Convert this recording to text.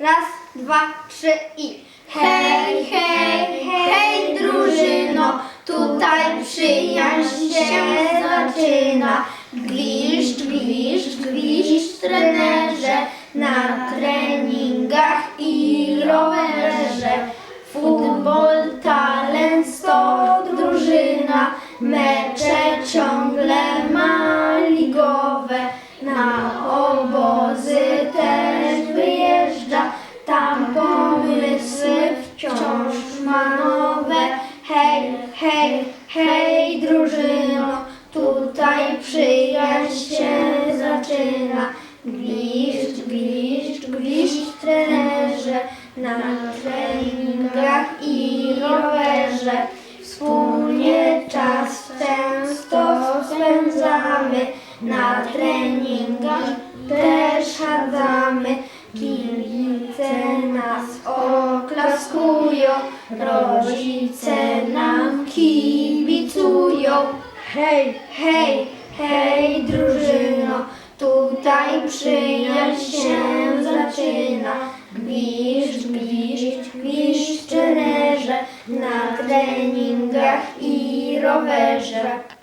Raz, dwa, trzy i hej, hej, hej drużyno, tutaj przyjaźń się zaczyna. Gwiszcz, gwiszcz, gwiszcz trenerze, na treningach i rowerze. Futbol, talent, sto drużyna, mecze ciągle ma ligowe. Na obozy ma nowe. Hej, hej, hej drużyno, tutaj przyjaźń się zaczyna. Gwiszcz, gwiszcz, gwiszcz trenerze, na treningach i rowerze. Wspólnie czas często spędzamy, na treningach też chadzamy. Nas oklaskują, rodzice nam kibicują. Hej, hej, hej drużyno, tutaj przyjaźń się zaczyna. Gwiszcz, gwiszcz, gwiszcz trenerze, na treningach i rowerze.